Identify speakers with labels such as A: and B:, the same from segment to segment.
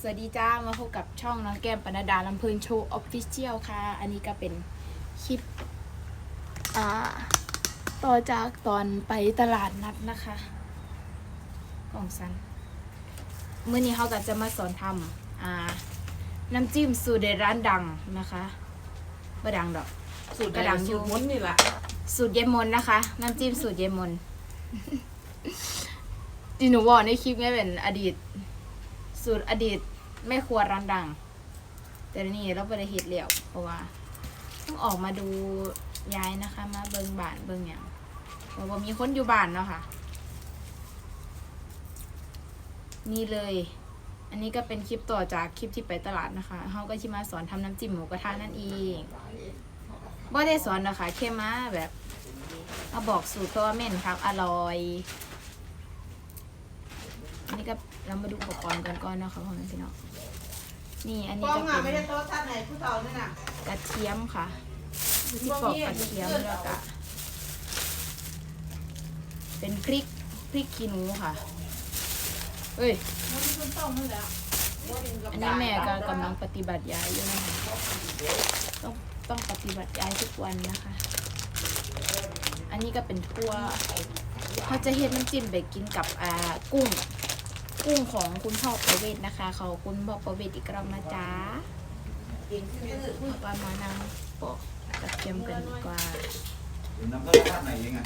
A: สวัสดีจ้า มาพบกับช่องน้องแก้มปนดดาลำเพลินโชว์ออฟฟิเชียลค่ะ อันนี้ก็เป็นคลิปอ่าต่อจากตอนไปตลาดนัดนะคะ กล่องสันเมื่อนี้เขาก็จะมาสอนทำอ่าน้ำจิ้มสูตรเด็ดร้านดังนะคะบ่ดังดอก
B: สูตร
A: กระดังอยู่
B: สูตรมุนนี่แหละ
A: สูตรเยายมนนะคะ น้ำจิ้มสูตรเยายมนที่หนูบอกในคลิปนี้เป็นอดีต สูตรอดีตแม่ครัวร้านดัง แต่นี่เราไปได้เฮ็ดแล้วเพราะว่าต้องออกมาดูย้ายนะคะ มาเบิงบ้านเบิงอย่างเพราะว่ามีคนอยู่บ้านเนาะค่ะนี่เลย อันนี้ก็เป็นคลิปต่อจากคลิปที่ไปตลาดนะคะเขาก็ชิมาสอนทำน้ำจิ้มหมูกระทะนั่นเองบ่ได้สอนนะคะแค่มาแบบมาบอกสูตรเพราะว่าเม่นครับ อร่อย อันนี้ก็ เรามาดูอุปกรณ์กันก่อนเนาะค่ะพ่อแม่พี่น้องนี่อันนี้
B: ป้อง
A: ก็
B: อะ
A: เป็
B: ไม่
A: น
B: ได้โต๊ะท่านไหนผู้เฒ่านี่น่ะ
A: กระเทียมค่ะที่ปอกกระเทียมแล้วก็เป็นพริกพริกขี้หนูค่ะเอ้ย
B: มันมีคนต้มนั่นแหละ
A: อันนี้แม่ก็กำลังปฏิบัติย้ายอยู่นะคะต้องต้องปฏิบัติย้ายทุกวันนะคะ อันนี้ก็เป็นทั่วเขาจะเฮ็ดน้ำจิ้มไปกินกับอ่ากุ้ง กุ้งของคุณพ่อประเวศนะคะเขาคุณพ่อประเวศอีกรอบนะจ๊ะ
B: กินคือ
A: เอาไปมานั่งปอกกระเทียมกันดีกว่า
C: น้ำก็ราดไหนยังไง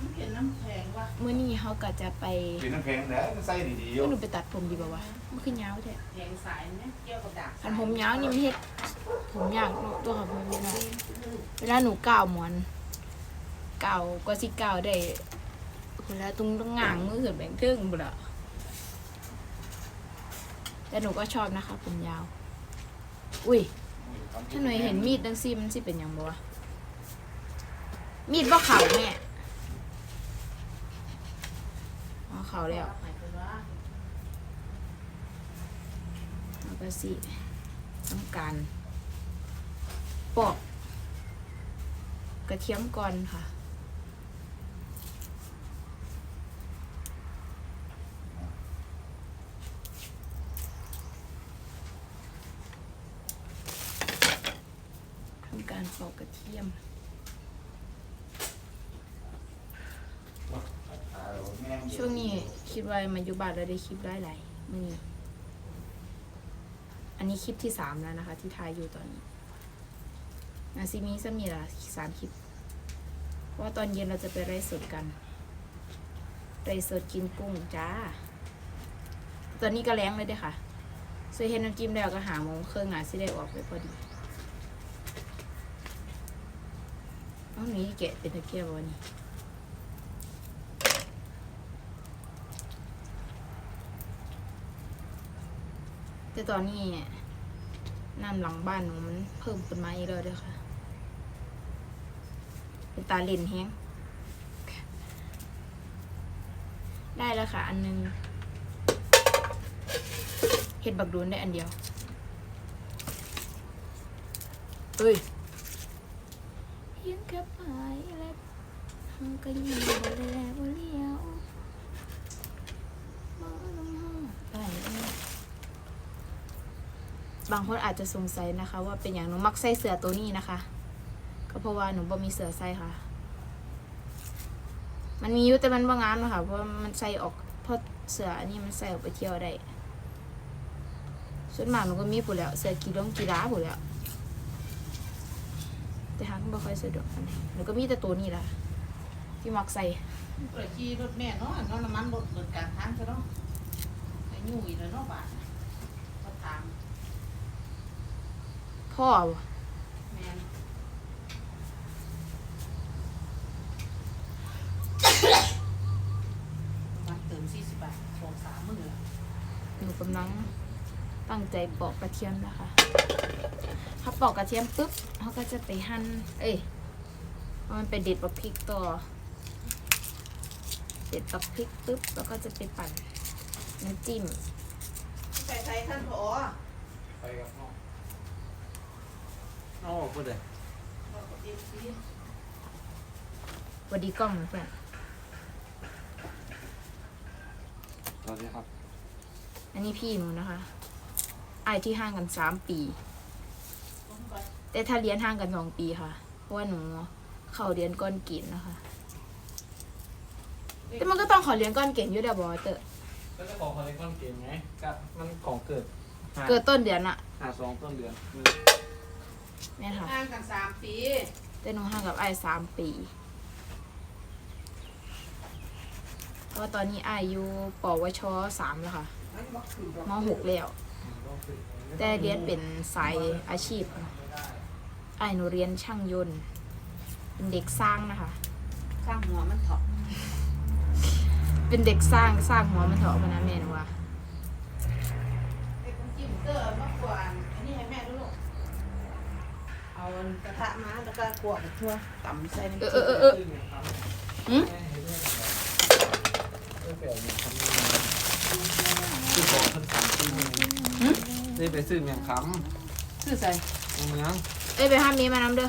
B: มันเห็นน้ำแข็งว่ะ
A: เมื่อนี้เขาก็จะไป
C: กินน้ำแข็งแล้วใส่ดีๆอยู่
A: เอ้ยหนูไปตัดผมดีป่าวะมันขึ้นยาวแท้
B: แข็งสายเนี่ยเกี่ยวกับดัก
A: อันผมยาวนี่มันเฮ็ดผมยากเนอะตัวค่ะผมเนาะเวลาหนูก่าวหมอนก่าวก็สิก่าวได้เวลาตรงตรงงางมือขึ้นแบ่งทึ่งบุละ แต่หนูก็ชอบนะคะผมยาว อุ้ย ถ้าหนูเห็นมีดดังซี่มันสิเป็นหยังบ่วะมีดบ่เข่าแม่อ๋อเข่าแล้ว
B: หมายถึงว่า
A: แล้วก็สิต้องการปอกกระเทียมก่อนค่ะ ทำการปอกกระ เทียมช่วงนี้คิดว่ามาอยู่บ้านแล้วได้คลิปได้หลายมื่อนี้อันนี้คลิปที่สามแล้วนะคะ ที่ถ่ายอยู่ตอนนี้นาซิมีจะมีละสามคลิปเพราะว่าตอนเย็นเราจะไปไร่สดกัน ไร่สดกินกุ้งจ้า ตอนนี้ก็แล้งเลยเด้อค่ะซื้อเห็นน้ำจิ้มแล้วก็หาโมงเครื่องงานสิได้ออกไปพอดี เอาหนี้แกะเป็นตะเกียบวันนี้แต่ตอนนี้น้ำหลังบ้านหนูมันเพิ่มขึ้นมาอีกแล้วด้วยค่ะ เป็นตาเล่นแฮงได้แล้วค่ะ อันหนึงเห็ดบักดูนได้อันเดียว เอ้ย พียงแค่ปลายเล็บทำก็ยิ่งบ่แลบ่เลี้ยวบ่ลงห้องไปบางคนอาจจะสงสัยนะคะ ว่าเป็นอย่างหนูมักใส่เสื้อตัวนี้นะคะ ก็เพราะว่าหนูบ่มีเสื้อใส่ค่ะ มันมีอยู่แต่มันบ่งามนะคะเพราะมันใส่ออกเพราะเสื้ออันนี้มันใส่ออกไปเที่ยวได้ส่วนมากหนูก็มีผู้แล้วเสื้อกีฬงกีฬาผู้แล้ว แต่หาก็บ่ค่อยสะดวกอันนี้หนูก็มีแต่ตัวนี้แหละที่มักใส่
B: เปิดขี่รถแม่เนาะเนาะน้ำมันรถเปิดกลางทางซะเนาะไอ้ยุ่ยแล้วเนาะบาทเขาถาม
A: พ่อบ่
B: แม่นมันเติมสี่สิบบาทสองสามมื้อละ
A: หนูกำลังตั้ง ใจปอกกระเทียมนะคะถ้าปอกกระเทียมปุ๊บเขาก็จะไปหั่นเอ้ยเอามันไปเด็ดปักพริกต่อเด็ดปักพริกปุ๊บแล้วก็จะไปปั่นน้ำจิ้ม
B: ใส่ใส่ท่านผอ
C: ไปกับน้อง
D: อ๋อพูดเลย
B: บอกกับเด็กสิ
A: สวัสดีกล้องนะเพื่อน
D: สวัสดีครับ
A: อันนี้พี่หนูนะคะ
B: เไอา
A: ยที่ห่างกันสามปี แต่ถ้าเรียนห่างกันสองปีค่ะ เพราะว่าหนูเข้าเรียนก้อนเกินนะคะ แต่มันก็ต้องขอเรียนก้อนเก่งอยู่เดียวบอเตอร์
D: ก็จะของคอลเลกชันเกมไงกับมันของเกิดหา
A: เกิดต้นเดือนอะ
D: หาสองต้นเดือน
A: แม่นค่ะ
B: ห่างกันสามปี
A: แต่หนูห่างกับไอายสามปี เพราะว่าตอนนี้ไอายอยู่ปวชสามแล้วค่ะมหกแล้ว แต่เรียนเป็นสายอาชีพค่ะไอายหนูเรียนช่างยนต์ เป็นเด็กสร้างนะคะ
B: ข้างหัวมันเถาะ
A: เป็นเด็กสร้างสร้างหัวมันเถาะพะนะแม่หนูว่า
B: ไอ้คนจิ้มเตอร์มากกว่าอันนี้ให้แม่ดูลูกเอากระทะมาแล้วก็กวกทั่วต่ำใส่น้ำ
A: เอ
B: จิ้
A: อ
B: ม
A: เออเออ
B: หืม
D: คือของคนสามปีได้ไปซื้อเมียงค
B: ซื้อใส่ำ
D: เมือง
A: เอ้ยไปห้ามนี้มานำเด้อ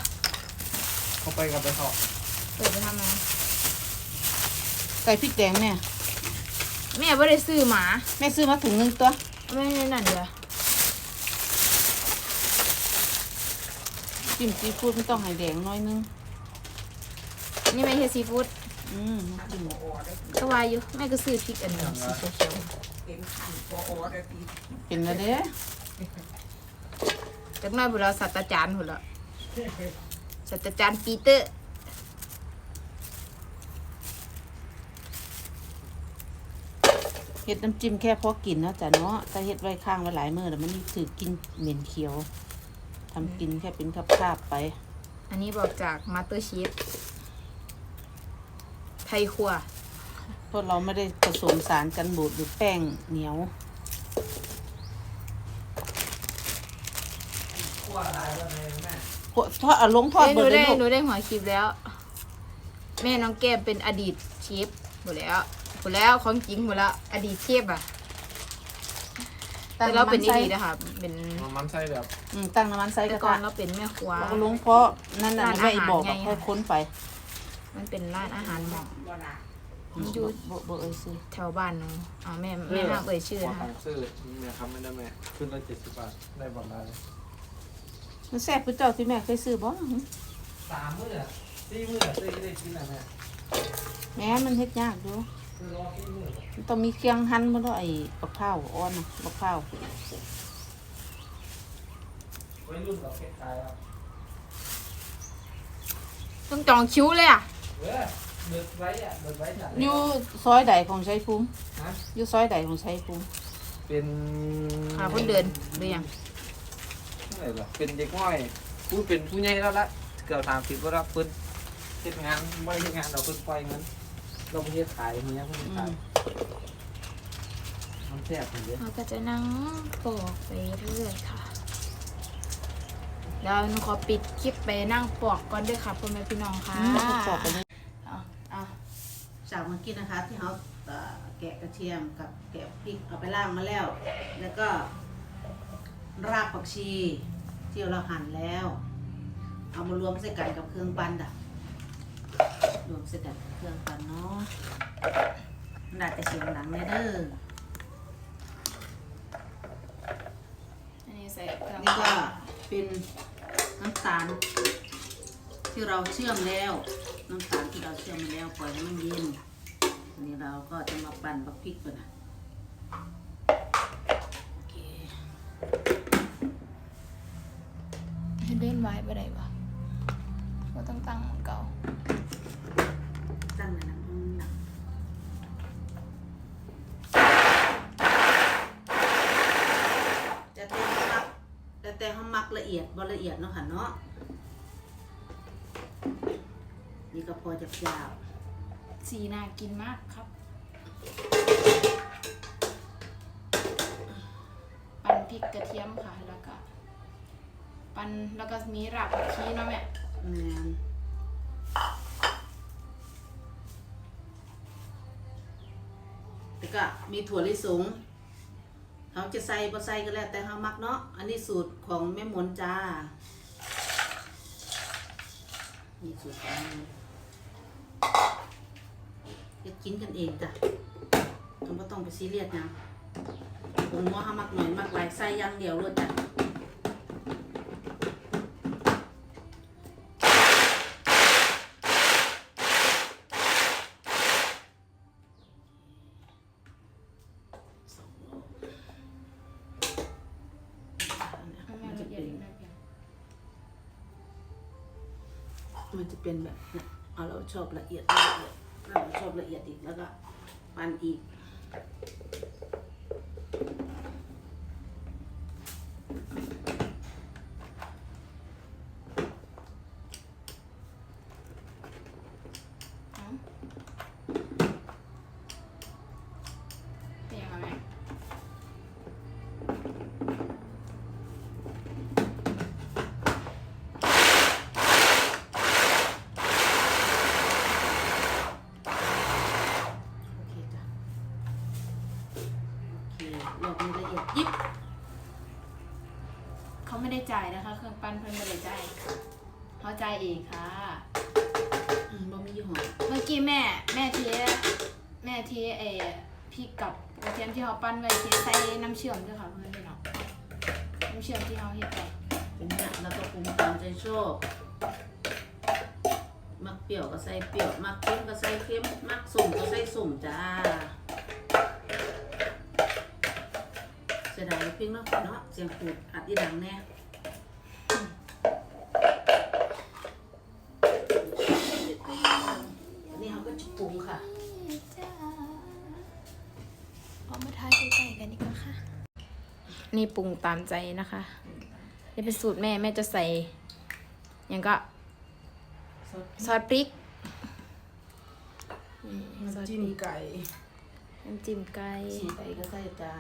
D: เขาไปกับไปเถาะ
A: เปิดไปทำมา
B: ใส่พริกแดงเนี่ย
A: แม่ไม่ได้ซื้อหมา
B: แม่ซื้อมาถุงหนึงตัว
A: ไม่ได้นั่นเด้อ
B: จิ้มซีฟู้ดไม่ต้องให้แดงน้อยนึง
A: นี่ไม่ใช่ซีฟู้ด
B: อืมน้ำจิ้ม
A: ก็วายอยู่แม่ก็ซื้อพริกอันนี้สีเขียว
B: เป็นแล้วเด้
A: ๆจากหน้อยบุเราสัตว์จานหุ่นละสัตว์จานปีเตอร์
B: เฮ็ดน้ำจิ้มแค่พอกินเนาะจ้ะเนาะถ้าเฮ็ดไว้ข้างไว้หลายมื้อแล้วมันนี่ถือกินเหม็นเขียวทำกินแค่เป็นคาบๆไป
A: อันนี้บอกจากมาสเตอร์ชีฟ ไทยครัว
B: เพราะเราไม่ได้ผสมสารกันบูดหรือแป้งเหนียว
D: ว่าอะไรวะแม่
B: พวกทอดเอาลงทอด
A: เอ้ยห
B: เบิ
A: นู
B: ดเล
A: ได้
B: ยลูก
A: หนูได้หัวคลิปแล้ว แม่น้องแก้มเป็นอดีตเชฟหมดแล้วหมดแล้วของจริงหมดแล้วอดีตเชฟอะแต่เราเป็นอดีตนะคะเป็น
D: มันมันใส่แบบ
B: อืมตั้งน้ำมันใส่ก
A: แต่
B: ระ
A: ก่อน
B: ทะ
A: เราเป็นแม่ครัว
B: เราก็ลงเพราะนั่นน่ะ
A: ร้าน
B: ไม่
A: อาหาร
B: บอก
A: ไง
B: ค่อยค้นไป
A: มันเป็นร้านอาหารหมอง
B: มันอยู่บ่บ่เอ้ยซื้อ
A: แถวบ้านหนูอ๋อแม่แม่ห้ามเอ่ยชื่อ
D: ขอ
A: นะ
D: ข
A: คะ
D: องซื้อเมียงคำไม่ได้แม่ ขึ้นละเจ็ดสิบบาท ได้บอลได้
B: มันแซ่บผู้เจ้าที่แม่เคยซื้อบ่
D: สามมื้อสี่มื้อซื้อได้กินอะไรแม่
B: แม่มันเฮ็ดยากอยู่
D: ซื้อรอสี่มื้อ
B: มันต้องมีเครื่องหั่นบ่เนาะไอ้บักพร้าวอ่อนน่ะบักพร้าว
D: วัยรุ่นกับเก็บขายครับ
A: ต้องจองคิ้วเลยอะ
D: เว้ยเดือดไว้อะเดือดไว้จัด
B: อยู่ซอยใดของชัยภูมิ
D: ฮะ
B: อยู่ซอยใดของชัยภูมิ
D: เป็น
A: หาคนเดินหรือยัง
D: อะไรล่ะเป็นเด็กน้อยพูดเป็นผู้ใหญ่แล้วละเกือบสามสิบก็รับเพิ่นเฮ็ดงานไม่เฮ็ดงานเราเพิ่นปล่อยเงินเราไปเฮ็ดขายเนี้ยเพิ่น
B: อื
D: ขามยมันแซ่บเหมือนเดิม
A: เราก็จะนั่งปอกไปเรื่อยค่ะเดี๋ยวหนูขอปิดคลิปไปนั่งปอกก่อนด้วยค่ะพ่อแม่พี่น้องค่ะ
B: อืมทดสอบไปเลย
A: เอาเอา
B: จากเมื่อกี้นะคะ ที่เขาเอ่อแกะกระเทียมกับแกะพริกเอาไปล่างมาแล้ว แล้วก็รากผักชีที่เราหั่นแล้ว เอามารวมใส่กันกับเครื่องปั่นอะรวมใส่กันกับเครื่องปั่นเนาะมันอาจจะเสียงดังแน่เด้อ
A: อันนี้ใส่เครื่อง
B: นี่ก็เป็นน้ำตาล ที่เราเชื่อมแล้วน้ำตาลที่เราเชื่อมมาแล้วปล่อยให้มันเย็นอันนี้เราก็จะมาปั่นบักพริกก่อนนะโอเค
A: ให้เล่นไว้ไปไหนวะก็ต้องตั้งเหมือนเก่า
B: ตั้งไว้นะอืมนะจะแต่มักจะแต่ห้มักละเอียดบ่ละเอียดเนาะค่ะเนาะ นี่ก็พอจะยาว
A: สีน่ากินมากครับ ปั่นพริกกระเทียมค่ะ แล้วก็ ปั่นแล้วก็มีรากผักชีเนาะแม่
B: แม่นแล้วก็มีถั่วลิสงเขาจะใส่บ่ใส่ก็แล้ว แต่เขามักเนาะ อันนี้สูตรของแม่หมนจ้า นี่สูตรของแม่หมน เฮ็ดกินกันเองจ้ะต้องบ่ต้องไปซีเรียสนะผมว่าเขามักหน่อยมักหลายใส่อย่างเดียวเลยจ้ะมันจะเป็นมันจะเป็นแบบเนี้ย เอาเราชอบละเอียดละเอียดเราชอบละเอียดอีกแล้วก็ ปั่นอีก โอเครอบนี้ละเอียดยิบ
A: เขาไม่ได้จ่ายนะคะ เครื่องปั้นเพิ่นไม่ได้จ่ายเขาจ่ายเองค่ะ
B: อืมบ่มียี่ห้อ
A: เมื่อกี้แม่ แม่เทแม่เทไอ้พริกกับกระเทียมที่เขาปั้นไว้เทใส่น้ำเชื่อมด้วยค่ะเพื่อนพี่น้องน้ำเชื่อมที่เขาเฮ็ดไป
B: เป็นเนี่ยแล้วก็ปรุงตามใจชอบมักเปรี้ยวก็ใส่เปรี้ยว มักเค็มก็ใส่เค็ม มักสุ่มก็ใส่สุ่มจ้า สียดายเพียงเนาะเนาะเสียงปูดอัดอีดังแน่อันนี้เขาก็จะปรุงค่ะ
A: เอามาทายใกล้ๆกันดีกว่าค่ะ นี่ปรุงตามใจนะคะนี่เป็นสูตรแม่แม่จะใส่หยังก็ซอสพริกนี่ซอสพ
B: จิ้ม
A: ริก
B: ไก่
A: น้ำจิ้มไก่
B: สีใดก็ใส่จ้า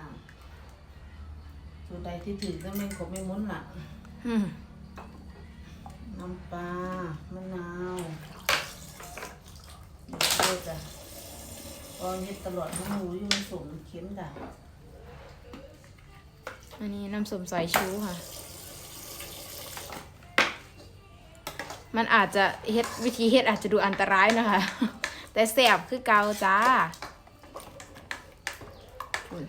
B: สูตรใดที่ถือก็ไม่ครบไม่ม้วนหลัก
A: อืม
B: น้ำปลามะนาวเดี๋ยวจ้ะตอนนี้ตลอดทั้งหมูอยู่ในสมเข็มด่า
A: อันนี้น้ำส้มสายชูค่ะ มันอาจจะเฮ็ดวิธีเฮ็ดอาจจะดูอันตรายนะคะ แต่แสบคือเกาจ้าอุ่น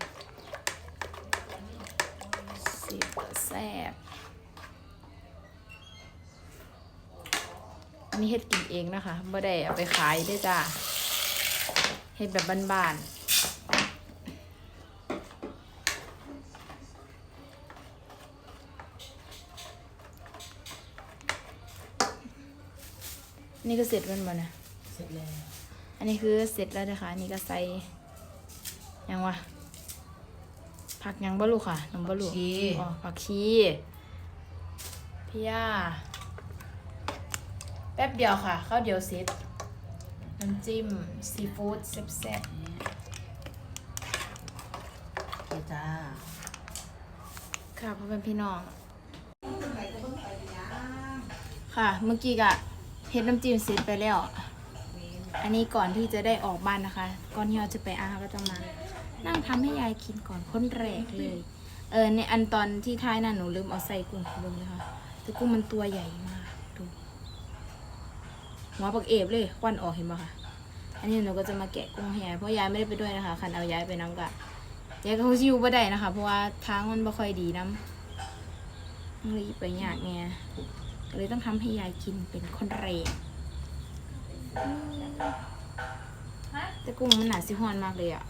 A: สิบ แสบอันนี้เฮ็ดกินเองนะคะไม่ได้เอาไปขายด้วยจ้าเฮ็ดแบบบ้านๆ นี่ก็เสร็จแล้วบ่นะ
B: เสร็จแล้ว
A: อันนี้คือเสร็จแล้วนะคะอันนี้ก็ใส่ยังวะ ผักยังบ่ลูกค่ะน้องบ่ลูก
B: ชี
A: อ๋อผักชีพี่ย่าแป๊บเดียวค่ะข้าวเดียวเสร็จน้ำจิ้มซีฟู้ดแซ่บ
B: โอเคจ้า
A: ๆค่ะพ่อเป็นพี่น้อง ค่ะเมื่อกี้ก็เฮ็ดน้ำจิ้มเสร็จไปแล้ว อันนี้ก่อนที่จะได้ออกบ้านนะคะ ก่อนที่เราจะไปอาก็จะมา นั่งทำให้ยายกินก่อนคนแรกเลย เออในอันตอนที่ท้ายน่ะหนูลืมเอาใส่กุ้งลงนะคะแต่กุ้งมันตัวใหญ่มากดูหัวปักเอฟเลยควันออกเห็นปะคะอันนี้หนูก็จะมาแกะกุ้งให้ยายเพราะยายไม่ได้ไปด้วยนะคะคันเอายายไปน้ำกะยายก็คงชิวบ่ได้นะคะ เพราะว่าทางมันบ่ค่อยดีน้ำมันเลยไปยากไงก็เลยต้องทำให้ยายกินเป็นคนแรกแต่กุ้งมันหนาสิฮอนมากเลยอะ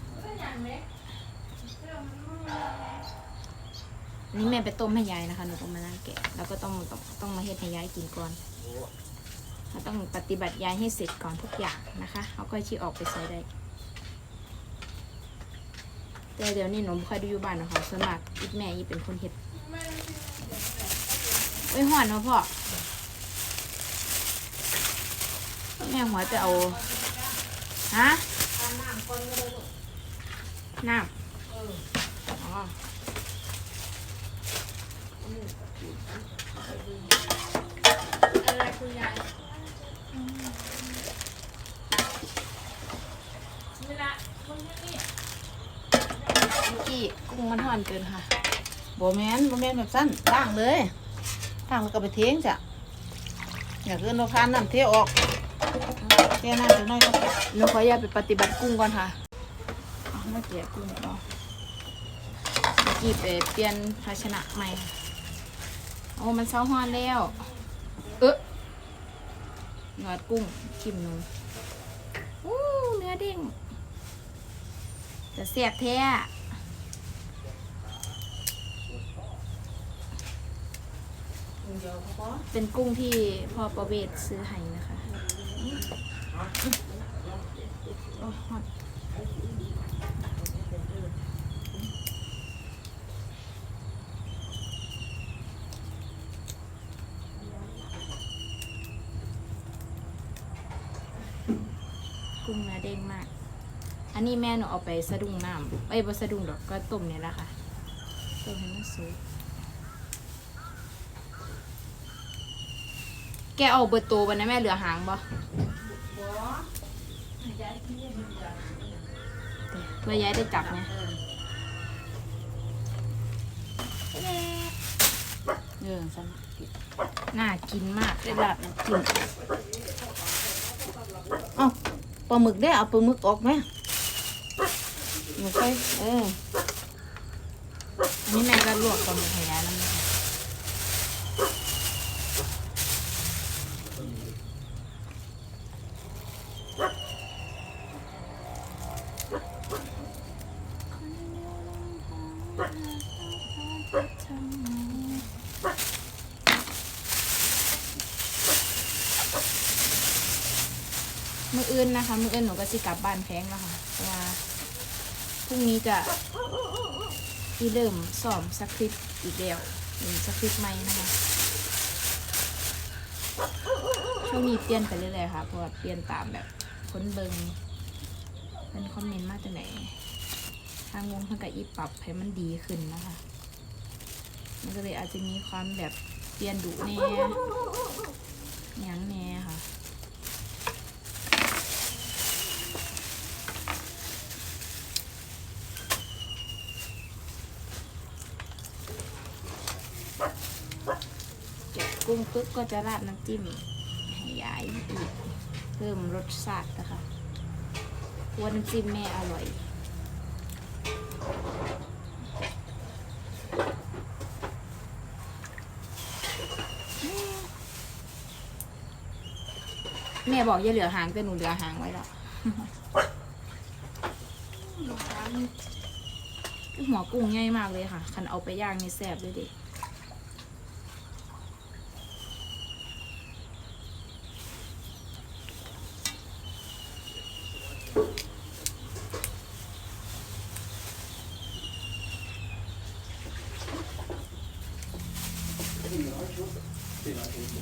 A: นนี้แม่ไปต้มให้ยายนะคะหนูก็มานั่งแกะแล้วก็ต้องต้องต้องมาเฮ็ดให้ยายกินก่อนเราต้องปฏิบัติยายให้เสร็จก่อนทุกอย่างนะคะเขาก็ชี้ออกไปใช้ได้แต่เดี๋ยวนี้หนูไม่ค่อยได้อยู่บ้านนะคะส่วนมากอีกแม่อีเป็นคนเฮ็ดไว้ยห่อนเนาะพ่อแม่หัวจะเอาฮะ น้ำอ๋ออะไรคุณยายเวลาคุณนี่เมื่อกี้กุ้งมันห่อนเกินค่ะ
B: โบแมนโบแมนแบบสั้นล้างเลยล้างแล้วก็ไปเทงจ้ะอย่าเกินเราพานน้ำเทออกเทน้ำจังน้อยก็
A: หนูขออย่าไปปฏิบัติกุ้งก่อนค่ะ มาเกลี่ยกุ้งก่อกี้ไปเปลี่ยนภาชนะใหม่ โอ้มันเช้าฮอนแล้ว เอ๊ะหนวดกุ้งชิมหนูอู้เนื้อเด้งจะเสียบแท้
B: เดี๋ยวเขาก็
A: เป็นกุ้งที่พ่อประเวศซื้อให้นะคะ โอ้ฮอตกุ้งเนื้อเด้งมาก อั นี้แม่หนูเอาไปสะดุ้งน้ำเอ้ยบ่สะดุ้งดอกก็ต้มเนี่ยแหละค่ะต้มให้มันสุกแกเอาเบอร์โตวันนั้นแม่เหลือหางบ่เพื่อยายได้จับไงเออสนะน่ากินมากได้รับน้ำจิ้ม
B: เอ้าปลาหมึกได้เอาปลาหมึกออกไหม หมึกไปเออ
A: อันนี้แม่ก็ลวกก่อนให้ยายน้ำมันมืออื่นนะคะ มืออื่นหนูก็สิกลับบ้านแพงแล้วค่ะเพรุ่งนี้จะที่เริ่มสอบสคริปต์อีกแล้วเป็นสคริปต์ใหม่นะคะช่วงนี้เปลี่ยนไปเรื่อยๆค่ะเพราะว่าเปลี่ยนตามแบบค้นเบิงเป็นคอมเมนต์มาจากไหน ทางวงเพิ่งกับอีปรับให้มันดีขึ้นนะคะ มันก็เลยอาจจะมีความแบบเปลี่ยนดุแน่หยังแน่ค่ะ เก็บกุ้ งปุ๊บก็จะราดน้ำจิ้มให้ยายอีกเพิ่มรสชาตินะคะว่าน้ำจิ้มแม่อร่อยแม่บอกอย่าเหลือหางแต่หนูเหลือหางไว้แล้วหัวกุ้งง่ายมากเลยค่ะ คันเอาไปย่างนี่แซ่บเลยด็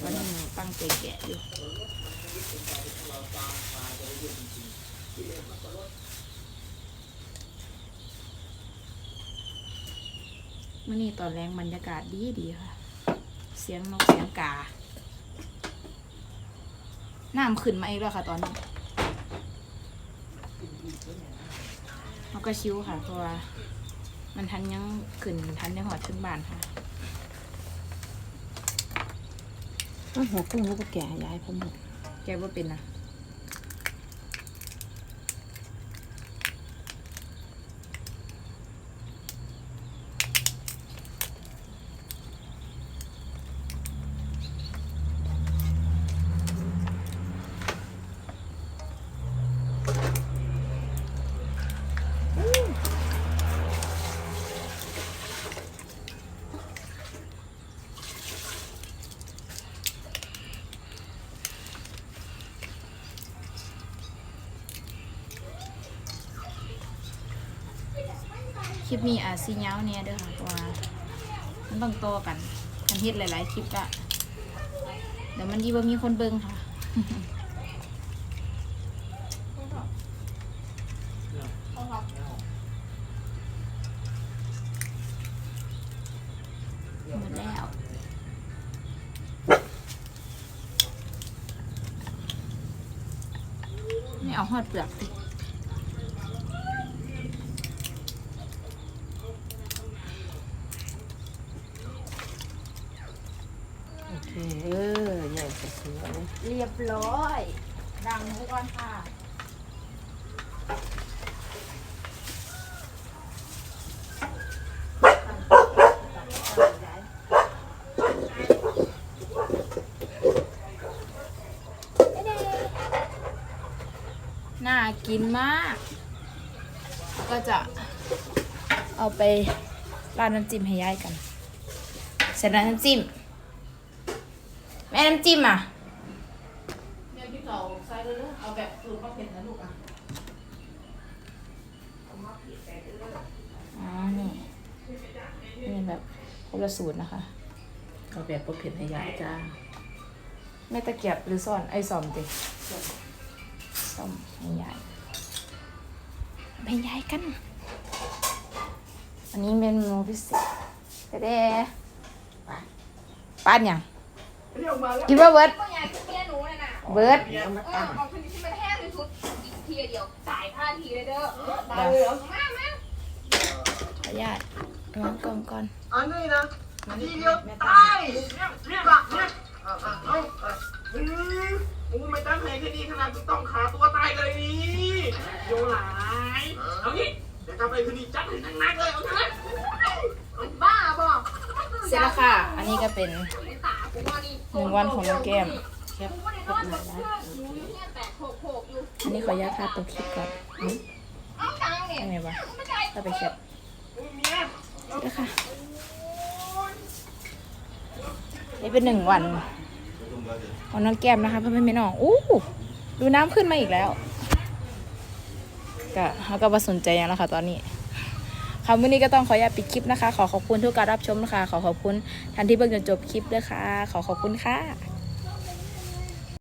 A: วันนี้หนูตั้งใจแกะอยู่มื่อนี้ ตอนแรงบรรยากาศดีดีค่ะ เสียงนกเสียงกา น้ำขึ้นมาอีกแล้วค่ะตอนนี้เราก็ชิวค่ะเพราะว่ามันทันยังขึ้นทันยังหอดขึ้นบ้านค่ะ
B: เอาหัวกุ้งลูกแก่ยายผมหมด
A: แกว่าเป็นนะ คลิปนี้อาจซีเงาวเนี่ยเด้อค่ะเพราะว่ามันต้องโตอกันทันเฮ็ดหลาย ๆ คลิปก็เดี๋ยวมันดีว่ามีคนเบิ่งค่ะหมดแล้วไม่เอาหอดเปลือก
B: เออใหญ่สวย
A: เรียบร้อย ดังทุกคนค่ะ
B: น่า
A: กินมาก ก็จะเอาไปราดน้ำจิ้มให้ยายกัน เสร็จแล้วน้ำจิ้ม น้ำจิ้มอะ
B: เนี่ยพี่เก่าใส่เลยเด้อเอาแบบสูตรมะเผ็ดนะลูกอะ
A: อ๋อนี่นี่แบบคนละสูตรนะคะ
B: เอาแบบมะเผ็ดให้ยายจ้า
A: แม่ตะเกียบหรือซ่อนไอ้ซอมติซ่อมให้ยายไปยายกัน อันนี้เป็นเมนูพิเศษแต่เด้ป้านยัง กินว่าเบิร์ด
E: ก็อยากกินเมียหนูน่ะนะ
A: เบิร์ด
E: เออเอาคืนนี้ที่มันแห้งที่สุดอีกทีเดียวจ่ายค่าทีเลยเด้อได้เลยเหรอมามา
A: ขออนุญาตวางกล่องก่อน
F: อันนี้นะทีเดียวตายเรียกเรียกหลักเรียกเอาเอาเอาเอาอืมกูไม่ตั้งใจแค่นี้ขนาดกูต้องขาตัวตายเลยนี่โยหลายเอางี้เดี๋ยวกลับไปคืนนี้จัดให้ทั้งนักเลยเอาเถอะ
E: บ้าบอก
A: เสร็จแล้วค่ะ อันนี้ก็เป็น
E: ตากูว่านี่
A: หนึ่งวันของน้องแก้ม
B: แคบ
E: กูว่าในนอนแบบเพื่อนหนูอยู่เนี่ยแปดโขกโขกอยู่
A: อันนี้ขออนุญาตพาตัวคลิปก่อนอืม
E: เอ้าตังเนี่ย
A: ยังไงวะ
E: ไม่ได้
A: ถ้าไปแคป
F: เมีย
A: เด้อค่ะ นี่เป็นหนึ่งวันของน้องแก้มนะคะเพื่อนไม่น้องอู้ดูน้ำขึ้นมาอีกแล้ว ก็เขาก็มาสนใจยังแล้วค่ะตอนนี้ ค่ะวันนี้ก็ต้องขออนุญาตปิดคลิปนะคะ ขอขอบคุณทุกการรับชมนะคะ ขอขอบคุณท่านที่เบิ่งจนจบคลิปด้วยค่ะ ขอขอบคุณค่ะ